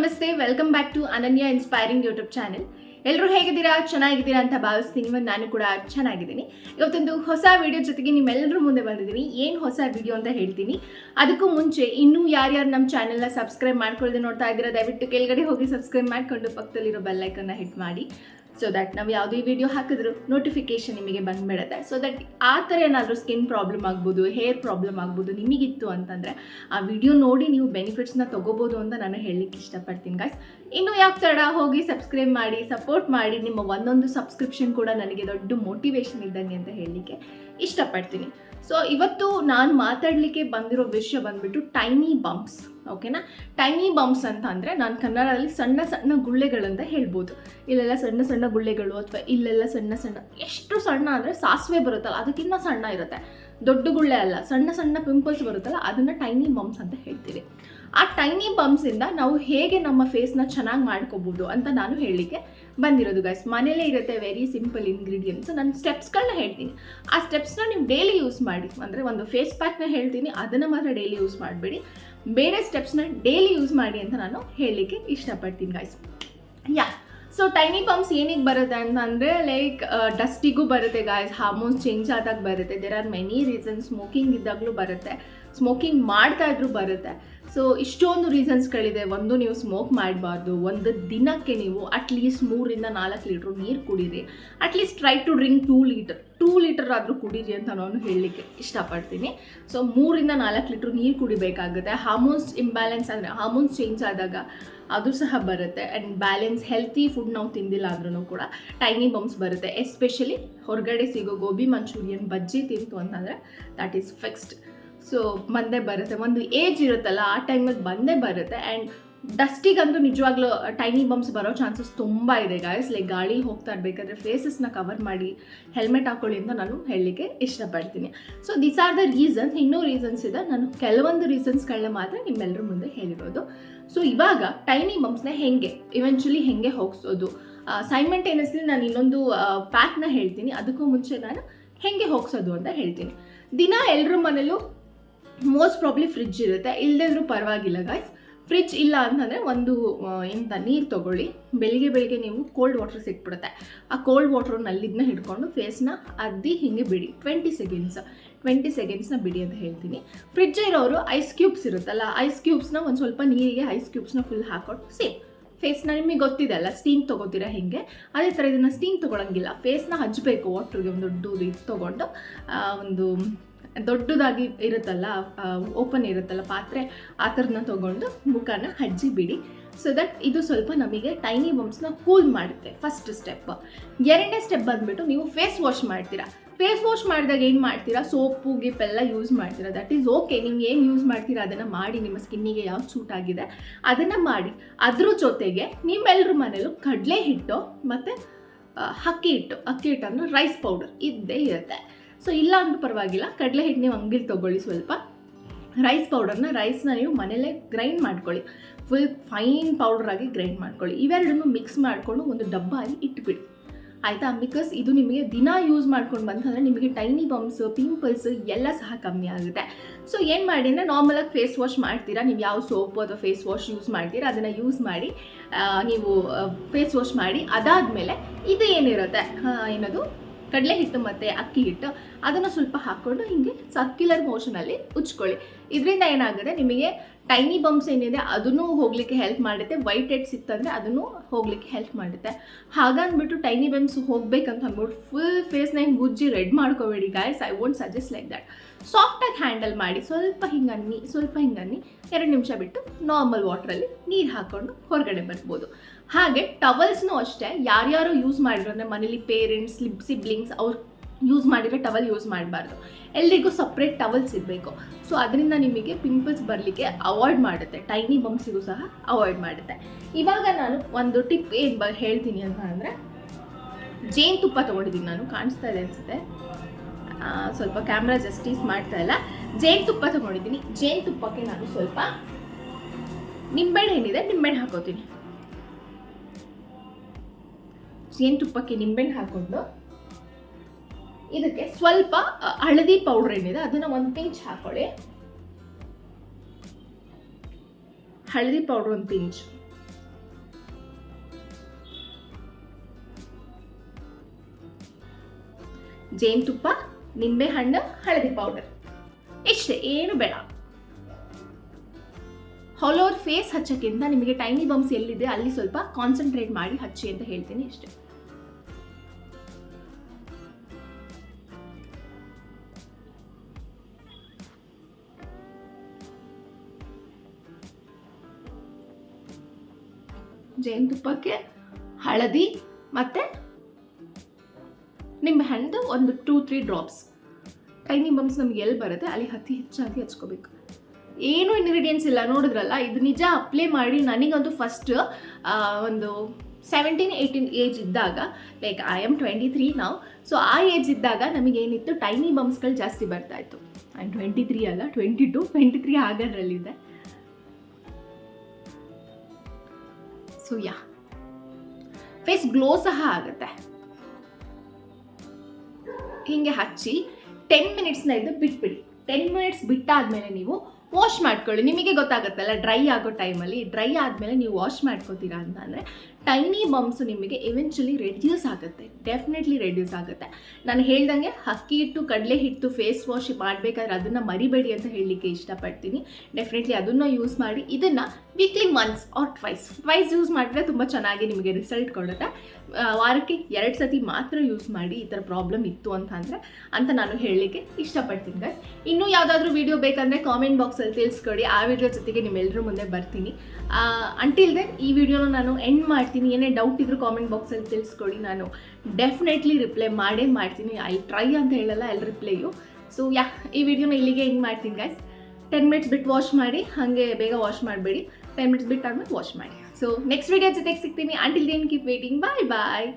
ನಮಸ್ತೆ welcome back to Ananya inspiring YouTube channel ಎಲ್ಲರೂ ಹೇಗಿದ್ದೀರಾ? ಚೆನ್ನಾಗಿದ್ದೀರಾ ಅಂತ ಭಾವಿಸ್ತೀನಿ. ನಾನು ಕೂಡ ಚೆನ್ನಾಗಿದ್ದೀನಿ. ಇವತ್ತೊಂದು ಹೊಸ ವಿಡಿಯೋ ಜೊತೆಗೆ ನಿಮ್ಮೆಲ್ಲರ ಮುಂದೆ ಬಂದಿದ್ದೀನಿ. ಏನು ಹೊಸ ವಿಡಿಯೋ ಅಂತ ಹೇಳ್ತೀನಿ. ಅದಕ್ಕೂ ಮುಂಚೆ ಇನ್ನೂ ಯಾರ್ಯಾರು ನಮ್ಮ ಚಾನೆಲ್ನ ಸಬ್ಸ್ಕ್ರೈಬ್ ಮಾಡ್ಕೊಳ್ಳದೆ ನೋಡ್ತಾ ಇದ್ದೀರಾ, ದಯವಿಟ್ಟು ಕೆಳಗಡೆ ಹೋಗಿ ಸಬ್ಸ್ಕ್ರೈಬ್ ಮಾಡಿಕೊಂಡು ಪಕ್ಕದಲ್ಲಿರೋ ಬೆಲ್ಲೈಕನ್ನ ಹಿಟ್ ಮಾಡಿ. ಸೊ ದಟ್ ನಾವು ಯಾವುದೇ ವಿಡಿಯೋ ಹಾಕಿದ್ರು ನೋಟಿಫಿಕೇಶನ್ ನಿಮಗೆ ಬಂದ್ಬಿಡುತ್ತೆ. ಸೊ ದಟ್ ಆ ಥರ ಏನಾದರೂ ಸ್ಕಿನ್ ಪ್ರಾಬ್ಲಮ್ ಆಗ್ಬೋದು ಹೇರ್ ಪ್ರಾಬ್ಲಮ್ ಆಗ್ಬೋದು ನಿಮಗಿತ್ತು ಅಂತಂದರೆ ಆ ವಿಡಿಯೋ ನೋಡಿ ನೀವು ಬೆನಿಫಿಟ್ಸ್ನ ತೊಗೋಬೋದು ಅಂತ ನಾನು ಹೇಳಲಿಕ್ಕೆ ಇಷ್ಟಪಡ್ತೀನಿ ಗಾಯ್ಸ್ ಇನ್ನೂ ಯಾಕೆ ತಡ? ಹೋಗಿ ಸಬ್ಸ್ಕ್ರೈಬ್ ಮಾಡಿ ಸಪೋರ್ಟ್ ಮಾಡಿ, ನಿಮ್ಮ ಒಂದೊಂದು ಸಬ್ಸ್ಕ್ರಿಪ್ಷನ್ ಕೂಡ ನನಗೆ ದೊಡ್ಡ ಮೋಟಿವೇಶನ್ ಇದ್ದಂಗೆ ಅಂತ ಹೇಳಲಿಕ್ಕೆ ಇಷ್ಟಪಡ್ತೀನಿ. ಸೊ ಇವತ್ತು ನಾನು ಮಾತಾಡಲಿಕ್ಕೆ ಬಂದಿರೋ ವಿಷಯ ಬಂದ್ಬಿಟ್ಟು ಟೈನಿ ಬಂಪ್ಸ್ ಓಕೆನಾ ಟೈನಿ ಬಮ್ಸ್ ಅಂತ ಅಂದರೆ ನಾನು ಕನ್ನಡದಲ್ಲಿ ಸಣ್ಣ ಸಣ್ಣ ಗುಳ್ಳೆಗಳಂತ ಹೇಳ್ಬೋದು. ಇಲ್ಲೆಲ್ಲ ಸಣ್ಣ ಸಣ್ಣ ಗುಳ್ಳೆಗಳು ಅಥವಾ ಇಲ್ಲೆಲ್ಲ ಸಣ್ಣ ಸಣ್ಣ, ಎಷ್ಟು ಸಣ್ಣ ಅಂದರೆ ಸಾಸಿವೆ ಬರುತ್ತಲ್ಲ, ಅದಕ್ಕಿಂತ ಸಣ್ಣ ಇರುತ್ತೆ. ದೊಡ್ಡ ಗುಳ್ಳೆ ಅಲ್ಲ, ಸಣ್ಣ ಸಣ್ಣ ಪಿಂಪಲ್ಸ್ ಬರುತ್ತಲ್ಲ, ಅದನ್ನು ಟೈನಿ ಬಮ್ಸ್ ಅಂತ ಹೇಳ್ತೀವಿ. ಆ ಟೈನಿ ಬಂಪ್ಸಿಂದ ನಾವು ಹೇಗೆ ನಮ್ಮ ಫೇಸ್ನ ಚೆನ್ನಾಗಿ ಮಾಡ್ಕೋಬೋದು ಅಂತ ನಾನು ಹೇಳಲಿಕ್ಕೆ ಬಂದಿರೋದು ಗೈಸ್ ಮನೇಲೇ ಇರುತ್ತೆ ವೆರಿ ಸಿಂಪಲ್ ಇಂಗ್ರೀಡಿಯೆಂಟ್ಸ್ ನಾನು ಸ್ಟೆಪ್ಸ್ಗಳನ್ನ ಹೇಳ್ತೀನಿ. ಆ ಸ್ಟೆಪ್ಸ್ನ ನೀವು ಡೈಲಿ ಯೂಸ್ ಮಾಡಿ, ಅಂದರೆ ಒಂದು ಫೇಸ್ ಪ್ಯಾಕ್ನ ಹೇಳ್ತೀನಿ, ಅದನ್ನು ಮಾತ್ರ ಡೈಲಿ ಯೂಸ್ ಮಾಡಬೇಡಿ. ಬೇರೆ ಸ್ಟೆಪ್ಸ್ನ ಡೈಲಿ ಯೂಸ್ ಮಾಡಿ ಅಂತ ನಾನು ಹೇಳಲಿಕ್ಕೆ ಇಷ್ಟಪಡ್ತೀನಿ guys yeah so tiny bumps ಏನಿಗೆ ಬರುತ್ತೆ ಅಂತ ಅಂದರೆ ಲೈಕ್ ಡಸ್ಟಿಗೂ ಬರುತ್ತೆ ಗಾಯ್ಸ್ ಹಾರ್ಮೋನ್ಸ್ ಚೇಂಜ್ ಆದಾಗ ಬರುತ್ತೆ. There are many reasons smoking ಇದ್ದಾಗಲೂ ಬರುತ್ತೆ. ಸ್ಮೋಕಿಂಗ್ ಮಾಡ್ತಾ ಇದ್ರೂ ಬರುತ್ತೆ. ಸೊ ಇಷ್ಟೊಂದು ರೀಸನ್ಸ್ಗಳಿದೆ ಒಂದು ನೀವು ಸ್ಮೋಕ್ ಮಾಡಬಾರ್ದು. ಒಂದು ದಿನಕ್ಕೆ ನೀವು ಅಟ್ಲೀಸ್ಟ್ ಮೂರಿಂದ ನಾಲ್ಕು ಲೀಟ್ರ್ ನೀರು ಕುಡೀರಿ. At least try to drink two litre two litre ಆದರೂ ಕುಡೀರಿ ಅಂತ ನಾನು ಹೇಳಲಿಕ್ಕೆ ಇಷ್ಟಪಡ್ತೀನಿ. ಸೊ ಮೂರಿಂದ ನಾಲ್ಕು ಲೀಟ್ರ್ ನೀರು ಕುಡಿಬೇಕಾಗುತ್ತೆ. ಹಾರ್ಮೋನ್ಸ್ ಇಂಬ್ಯಾಲೆನ್ಸ್ ಅಂದರೆ ಹಾರ್ಮೋನ್ಸ್ ಚೇಂಜ್ ಆದಾಗ ಅದು ಸಹ ಬರುತ್ತೆ. ಆ್ಯಂಡ್ ಬ್ಯಾಲೆನ್ಸ್ ಹೆಲ್ತಿ ಫುಡ್ ನಾವು ತಿಂದಿಲ್ಲ ಆದ್ರೂ ಕೂಡ ಟೈನಿ ಬಂಪ್ಸ್ ಬರುತ್ತೆ. ಎಸ್ಪೆಷಲಿ ಹೊರಗಡೆ ಸಿಗೋ ಗೋಬಿ ಮಂಚೂರಿಯನ್ ಬಜ್ಜಿ ತಿಂತು ಅಂತಂದರೆ ದ್ಯಾಟ್ ಈಸ್ ಫಿಕ್ಸ್ಡ್ ಸೊ ಬಂದೇ ಬರುತ್ತೆ. ಒಂದು ಏಜ್ ಇರುತ್ತಲ್ಲ, ಆ ಟೈಮಲ್ಲಿ ಬಂದೇ ಬರುತ್ತೆ. ಆ್ಯಂಡ್ ಡಸ್ಟಿಗಂತೂ ನಿಜವಾಗ್ಲೂ ಟೈನಿ ಬಂಪ್ಸ್ ಬರೋ ಚಾನ್ಸಸ್ ತುಂಬ ಇದೆ ಗಾಯಸ್ ಲೈಕ್ ಗಾಳಿ ಹೋಗ್ತಾ ಇರಬೇಕಾದ್ರೆ ಫೇಸಸ್ನ ಕವರ್ ಮಾಡಿ ಹೆಲ್ಮೆಟ್ ಹಾಕೊಳ್ಳಿ ಅಂತ ನಾನು ಹೇಳಲಿಕ್ಕೆ ಇಷ್ಟಪಡ್ತೀನಿ. So this are the reasons ಇನ್ನೂ ರೀಸನ್ಸ್ ಇದೆ. ನಾನು ಕೆಲವೊಂದು ರೀಸನ್ಸ್ಗಳನ್ನ ಮಾತ್ರ ನಿಮ್ಮೆಲ್ಲರ ಮುಂದೆ ಹೇಳಿರೋದು ಸೊ ಇವಾಗ ಟೈನಿ ಬಂಪ್ಸ್ನ ಹೆಂಗೆ ಇವೆಂಚುಲಿ ಹೆಂಗೆ ಹೋಗಿಸೋದು? ಸೈಮೆಂಟೇನಿಯಸ್ಲಿ ನಾನು ಇನ್ನೊಂದು ಪ್ಯಾಕ್ನ ಹೇಳ್ತೀನಿ. ಅದಕ್ಕೂ ಮುಂಚೆ ನಾನು ಹೆಂಗೆ ಹೋಗ್ಸೋದು ಅಂತ ಹೇಳ್ತೀನಿ. ದಿನ ಎಲ್ಲರ ಮನೇಲೂ ಮೋಸ್ಟ್ ಪ್ರಾಬ್ಲಿ ಫ್ರಿಜ್ ಇರುತ್ತೆ. ಇಲ್ಲದಿದ್ರೂ ಪರವಾಗಿಲ್ಲ ಗಾಯ್ಸ್ ಫ್ರಿಜ್ ಇಲ್ಲ ಅಂತಂದರೆ ಒಂದು ಎಂಥ ನೀರು ತೊಗೊಳ್ಳಿ. ಬೆಳಿಗ್ಗೆ ಬೆಳಿಗ್ಗೆ ನೀವು ಕೋಲ್ಡ್ ವಾಟರ್ ಸಿಕ್ಬಿಡುತ್ತೆ. ಆ ಕೋಲ್ಡ್ ವಾಟ್ರನ್ನಲ್ಲಿದ್ದನ್ನ ಹಿಡ್ಕೊಂಡು ಫೇಸ್ನ ಅದ್ದಿ ಹಿಂಗೆ ಬಿಡಿ. ಟ್ವೆಂಟಿ ಸೆಕೆಂಡ್ಸ್ ಟ್ವೆಂಟಿ ಸೆಕೆಂಡ್ಸ್ನ ಬಿಡಿ ಅಂತ ಹೇಳ್ತೀನಿ. ಫ್ರಿಡ್ಜ್ ಇರೋರು ಐಸ್ ಕ್ಯೂಬ್ಸ್ ಇರುತ್ತಲ್ಲ ಐಸ್ ಕ್ಯೂಬ್ಸ್ನ ಒಂದು ಸ್ವಲ್ಪ ನೀರಿಗೆ ಐಸ್ ಕ್ಯೂಬ್ಸ್ನ ಫುಲ್ ಹಾಕೊಂಡು ಸೇಮ್. ಫೇಸ್ನ ನಿಮಗೆ ಗೊತ್ತಿದೆ ಅಲ್ಲ ಸ್ಟೀಮ್ ತೊಗೋತೀರಾ ಹಿಂಗೆ? ಅದೇ ಥರ ಇದನ್ನು ಸ್ಟೀಮ್ ತೊಗೊಳಂಗಿಲ್ಲ. ಫೇಸ್ನ ಹಚ್ಚಬೇಕು ವಾಟ್ರಿಗೆ ಒಂದು ದೊಡ್ಡದು ಇದು ತೊಗೊಂಡು ಒಂದು ದೊಡ್ಡದಾಗಿ ಇರುತ್ತಲ್ಲ ಓಪನ್ ಇರುತ್ತಲ್ಲ ಪಾತ್ರೆ, ಆ ಥರದನ್ನ ತೊಗೊಂಡು ಮುಖನ ಹಜ್ಜಿ ಬಿಡಿ. ಸೊ ದಟ್ ಇದು ಸ್ವಲ್ಪ ನಮಗೆ ಟೈನಿ ಬಂಪ್ಸ್ನ ಕೂಲ್ ಮಾಡುತ್ತೆ ಫಸ್ಟ್ ಸ್ಟೆಪ್ ಎರಡನೇ ಸ್ಟೆಪ್ ಬಂದುಬಿಟ್ಟು ನೀವು ಫೇಸ್ ವಾಶ್ ಮಾಡ್ತೀರಾ. ಫೇಸ್ ವಾಶ್ ಮಾಡಿದಾಗ ಏನು ಮಾಡ್ತೀರಾ? ಸೋಪು ಗಿಪ್ಪೆಲ್ಲ ಯೂಸ್ ಮಾಡ್ತೀರಾ. ದಟ್ ಈಸ್ ಓಕೆ ನೀವು ಏನು ಯೂಸ್ ಮಾಡ್ತೀರಾ ಅದನ್ನು ಮಾಡಿ, ನಿಮ್ಮ ಸ್ಕಿನ್ನಿಗೆ ಯಾವ್ದು ಸೂಟ್ ಆಗಿದೆ ಅದನ್ನು ಮಾಡಿ. ಅದ್ರ ಜೊತೆಗೆ ನಿಮ್ಮೆಲ್ಲರ ಮನೇಲೂ ಕಡಲೆ ಹಿಟ್ಟು ಮತ್ತು ಅಕ್ಕಿ ಹಿಟ್ಟು, ಅಕ್ಕಿ ಹಿಟ್ಟನ್ನು ರೈಸ್ ಪೌಡರ್ ಇದ್ದೇ ಇರುತ್ತೆ. ಸೊ ಇಲ್ಲ ಅಂದ್ರೂ ಪರವಾಗಿಲ್ಲ. ಕಡಲೆ ಹಿಟ್ಟು ನೀವು ಅಂಗಡಿಲಿ ತೊಗೊಳ್ಳಿ ಸ್ವಲ್ಪ. ರೈಸ್ ಪೌಡರ್ನ ರೈಸ್ನ ನೀವು ಮನೇಲೇ ಗ್ರೈಂಡ್ ಮಾಡ್ಕೊಳ್ಳಿ. ಫುಲ್ ಫೈನ್ ಪೌಡರ್ ಆಗಿ ಗ್ರೈಂಡ್ ಮಾಡ್ಕೊಳ್ಳಿ. ಇವೆರಡನ್ನು ಮಿಕ್ಸ್ ಮಾಡಿಕೊಂಡು ಒಂದು ಡಬ್ಬ ಅಲ್ಲಿ ಇಟ್ಬಿಡಿ. ಆಯಿತಾ? ಬಿಕಾಸ್ ಇದು ನಿಮಗೆ ದಿನ ಯೂಸ್ ಮಾಡ್ಕೊಂಡು ಬಂತಂದರೆ ನಿಮಗೆ ಟೈನಿ ಬಂಪ್ಸ್ ಪಿಂಪಲ್ಸ್ ಎಲ್ಲ ಸಹ ಕಮ್ಮಿ ಆಗುತ್ತೆ. ಸೊ ಏನು ಮಾಡಿ ಅಂದರೆ ನಾರ್ಮಲಾಗಿ ಫೇಸ್ ವಾಶ್ ಮಾಡ್ತೀರಾ? ನೀವು ಯಾವ ಸೋಪು ಅಥವಾ ಫೇಸ್ ವಾಶ್ ಯೂಸ್ ಮಾಡ್ತೀರಾ? ಅದನ್ನು ಯೂಸ್ ಮಾಡಿ ನೀವು ಫೇಸ್ ವಾಶ್ ಮಾಡಿ, ಅದಾದಮೇಲೆ ಇದು ಏನಿರುತ್ತೆ? ಏನದು? ಕಡಲೆ ಹಿಟ್ಟು ಮತ್ತು ಅಕ್ಕಿ ಹಿಟ್ಟು ಅದನ್ನು ಸ್ವಲ್ಪ ಹಾಕ್ಕೊಂಡು ಹೀಗೆ ಸರ್ಕ್ಯುಲರ್ ಮೋಷನಲ್ಲಿ ಉಜ್ಕೊಳ್ಳಿ. ಇದರಿಂದ ಏನಾಗುತ್ತೆ? ನಿಮಗೆ ಟೈನಿ ಬಂಪ್ಸ್ ಏನಿದೆ, ಅದನ್ನು ಹೋಗಲಿಕ್ಕೆ ಹೆಲ್ಪ್ ಮಾಡುತ್ತೆ. ವೈಟ್ ಹೆಡ್ಸ್ ಇತ್ತಂದರೆ ಅದನ್ನು ಹೋಗಲಿಕ್ಕೆ ಹೆಲ್ಪ್ ಮಾಡುತ್ತೆ. ಹಾಗಂದ್ಬಿಟ್ಟು ಟೈನಿ ಬಂಪ್ಸ್ ಹೋಗ್ಬೇಕಂತ ಅಂದ್ಬಿಟ್ಟು ಫುಲ್ ಫೇಸ್ನ ಹಿಂಗೆ ಉಜ್ಜಿ ರೆಡ್ ಮಾಡ್ಕೋಬೇಡಿ guys I won't suggest like that ಸಾಫ್ಟಾಗಿ ಹ್ಯಾಂಡಲ್ ಮಾಡಿ, ಸ್ವಲ್ಪ ಹಿಂಗೆ ಅನ್ನಿ, ಸ್ವಲ್ಪ ಹಿಂಗೆ ಅನ್ನಿ, ಎರಡು ನಿಮಿಷ ಬಿಟ್ಟು ನಾರ್ಮಲ್ ವಾಟ್ರಲ್ಲಿ ನೀರು ಹಾಕ್ಕೊಂಡು ಹೊರಗಡೆ ಬರ್ಬೋದು. ಹಾಗೆ ಟವಲ್ಸ್ನೂ ಅಷ್ಟೇ. ಯಾರ್ಯಾರು ಯೂಸ್ ಮಾಡಿರೋ ಮನೇಲಿ ಪೇರೆಂಟ್ಸ್ ಸಿಬ್ಲಿಂಗ್ಸ್ ಅವ್ರು ಯೂಸ್ ಮಾಡಿದರೆ ಟವಲ್ ಯೂಸ್ ಮಾಡಬಾರ್ದು. ಎಲ್ರಿಗೂ ಸಪ್ರೇಟ್ ಟವಲ್ಸ್ ಇರಬೇಕು. ಸೊ ಅದರಿಂದ ನಿಮಗೆ ಪಿಂಪಲ್ಸ್ ಬರಲಿಕ್ಕೆ ಅವಾಯ್ಡ್ ಮಾಡುತ್ತೆ. ಟೈನಿ ಬಂಪ್ಸಿಗೂ ಸಹ ಅವಾಯ್ಡ್ ಮಾಡುತ್ತೆ. ಇವಾಗ ನಾನು ಒಂದು ಟಿಪ್ ಏನು ಬ ಹೇಳ್ತೀನಿ ಅಂತ ಅಂದರೆ ಜೇನುತುಪ್ಪ ತೊಗೊಂಡಿದ್ದೀನಿ ನಾನು. ಕಾಣಿಸ್ತಾ ಇದೆ ಅನಿಸುತ್ತೆ. ಸ್ವಲ್ಪ ಕ್ಯಾಮ್ರಾ ಜಸ್ಟಿಸ್ ಮಾಡ್ತಾ ಇಲ್ಲ. ಜೇನುತುಪ್ಪ ತೊಗೊಂಡಿದ್ದೀನಿ. ಜೇನುತುಪ್ಪಕ್ಕೆ ನಾನು ಸ್ವಲ್ಪ ನಿಂಬೆಹಣ್ಣು ಏನಿದೆ, ನಿಂಬೆಹಣ್ಣು ಹಾಕೋತೀನಿ. ಜೇನುತುಪ್ಪಕ್ಕೆ ನಿಂಬೆಹಣ್ಣು ಹಾಕೊಂಡು ಇದಕ್ಕೆ ಸ್ವಲ್ಪ ಹಳದಿ ಪೌಡರ್ ಏನಿದೆ, ಅದನ್ನ ಒಂದು ಪಿಂಚ್ ಹಾಕೊಳ್ಳಿ. ಹಳದಿ ಪೌಡರ್ ಒಂದು ಪಿಂಚ್. ಜೇನುತುಪ್ಪ ನಿಂಬೆ ಹಣ್ಣು, ಹಳದಿ ಪೌಡರ್ ಇಷ್ಟೇ, ಏನು ಬೇಡ. ಹಾಲ್ ಫೇಸ್ ಹಚ್ಚಕ್ಕಿಂತ ನಿಮಗೆ ಟೈನಿ ಬಮ್ಸ್ ಎಲ್ಲಿದೆ, ಅಲ್ಲಿ ಸ್ವಲ್ಪ ಕಾನ್ಸಂಟ್ರೇಟ್ ಮಾಡಿ ಹಚ್ಚಿ ಅಂತ ಹೇಳ್ತೀನಿ ಇಷ್ಟೇ. ಜೇನುತುಪ್ಪಕ್ಕೆ ಹಳದಿ ಮತ್ತು ನಿಂಬೆ ಹಣ್ಣು ಒಂದು two three drops tiny bumps ನಮ್ಗೆ ಎಲ್ಲಿ ಬರುತ್ತೆ? ಅಲ್ಲಿ ಅತಿ ಹೆಚ್ಚಾಗಿ ಹಚ್ಕೋಬೇಕು. ಏನು ಇಂಗ್ರೀಡಿಯೆಂಟ್ಸ್ ಇಲ್ಲ, ನೋಡಿದ್ರಲ್ಲ? ಇದು ನಿಜ ಅಪ್ಲೈ ಮಾಡಿ, ನನಗಂತೂ ಫಸ್ಟ್ ಒಂದು ಸೆವೆಂಟೀನ್ ಏಯ್ಟೀನ್ ಏಜ್ ಇದ್ದಾಗ like I am twenty three ನಾವು ಸೊ ಆ ಏಜ್ ಇದ್ದಾಗ ನಮಗೇನಿತ್ತು ಟೈನಿ ಬಮ್ಸ್ಗಳು ಜಾಸ್ತಿ ಬರ್ತಾ ಇತ್ತು. ಆ್ಯಂಡ್ ಟ್ವೆಂಟಿ ತ್ರೀ ಅಲ್ಲ ಟ್ವೆಂಟಿ ಟು ಟ್ವೆಂಟಿ ತ್ರೀ ಆಗೋದ್ರಲ್ಲಿದೆ. ಸೊ ಯಾ ಫೇಸ್ ಗ್ಲೋ ಸಹ ಆಗುತ್ತೆ. ಹಿಂಗೆ ಹಚ್ಚಿ ಟೆನ್ ಮಿನಿಟ್ಸ್ನ ಇದು ಬಿಟ್ಬಿಡಿ. ಟೆನ್ ಮಿನಿಟ್ಸ್ ಬಿಟ್ಟಾದ್ಮೇಲೆ ನೀವು ವಾಶ್ ಮಾಡ್ಕೊಳ್ಳಿ. ನಿಮಗೆ ಗೊತ್ತಾಗುತ್ತಲ್ಲ ಡ್ರೈ ಆಗೋ ಟೈಮಲ್ಲಿ ಡ್ರೈ ಆದಮೇಲೆ ನೀವು ವಾಶ್ ಮಾಡ್ಕೋತೀರಾ ಅಂತ ಅಂದರೆ ಟೈನಿ ಬಂಪ್ಸು ನಿಮಗೆ ಇವೆಂಚುಲಿ ರೆಡ್ಯೂಸ್ ಆಗುತ್ತೆ ಡೆಫಿನೆಟ್ಲಿ ರೆಡ್ಯೂಸ್ ಆಗುತ್ತೆ. ನಾನು ಹೇಳ್ದಂಗೆ ಅಕ್ಕಿ ಹಿಟ್ಟು, ಕಡಲೆ ಹಿಟ್ಟು ಫೇಸ್ ವಾಶ್ ಮಾಡಬೇಕಾದ್ರೆ ಅದನ್ನು ಮರಿಬೇಡಿ ಅಂತ ಹೇಳಲಿಕ್ಕೆ ಇಷ್ಟಪಡ್ತೀನಿ. ಡೆಫಿನೆಟ್ಲಿ ಅದನ್ನು ಯೂಸ್ ಮಾಡಿ, ಇದನ್ನು weekly months or twice twice use ಮಾಡಿದ್ರೆ ತುಂಬ ಚೆನ್ನಾಗಿ ನಿಮಗೆ ರಿಸಲ್ಟ್ ಕೊಡುತ್ತೆ. ವಾರಕ್ಕೆ ಎರಡು ಸತಿ ಮಾತ್ರ ಯೂಸ್ ಮಾಡಿ ಈ ಥರ ಪ್ರಾಬ್ಲಮ್ ಇತ್ತು ಅಂತ ಅಂದರೆ ಅಂತ ನಾನು ಹೇಳಲಿಕ್ಕೆ ಇಷ್ಟಪಡ್ತೀನಿ ಗೈಸ್ ಇನ್ನೂ ಯಾವುದಾದ್ರೂ ವೀಡಿಯೋ ಬೇಕಂದರೆ ಕಾಮೆಂಟ್ ಬಾಕ್ಸಲ್ಲಿ ತಿಳಿಸ್ಕೊಡಿ. ಆ ವಿಡಿಯೋ ಜೊತೆಗೆ ನಿಮ್ಮೆಲ್ಲರ ಮುಂದೆ ಬರ್ತೀನಿ. ಅಂಟಿಲ್ ದೆನ್ ಈ ವಿಡಿಯೋನ ನಾನು ಎಂಡ್ ಮಾಡ್ತೀನಿ, ಏನೇ ಡೌಟ್ ಇದ್ರೂ ಕಾಮೆಂಟ್ ಬಾಕ್ಸಲ್ಲಿ ತಿಳಿಸ್ಕೊಡಿ ನಾನು. ಡೆಫಿನೆಟ್ಲಿ ರಿಪ್ಲೈ ಮಾಡೇ ಮಾಡ್ತೀನಿ. ಐ ಟ್ರೈ ಅಂತ ಹೇಳಲ್ಲ ಅಲ್ಲಿ ರಿಪ್ಲೈಯು ಸೊ ಯಾ ಈ ವಿಡಿಯೋನ ಇಲ್ಲಿಗೆ ಹಿಂಗೆ ಮಾಡ್ತೀನಿ ಗೈಸ್ ಟೆನ್ ಮಿನಿಟ್ಸ್ ಬಿಟ್ಟು ವಾಶ್ ಮಾಡಿ, ಹಾಗೆ ಬೇಗ ವಾಶ್ ಮಾಡಬೇಡಿ. ಟೆನ್ ಮಿನಿಟ್ಸ್ ಬಿಟ್ಟು ಆದ್ಮೇಲೆ ವಾಶ್ ಮಾಡಿ. ಸೊ ನೆಕ್ಸ್ಟ್ ವಿಡಿಯೋ ಜೊತೆಗೆ ಸಿಗ್ತೀನಿ. Until then keep waiting bye bye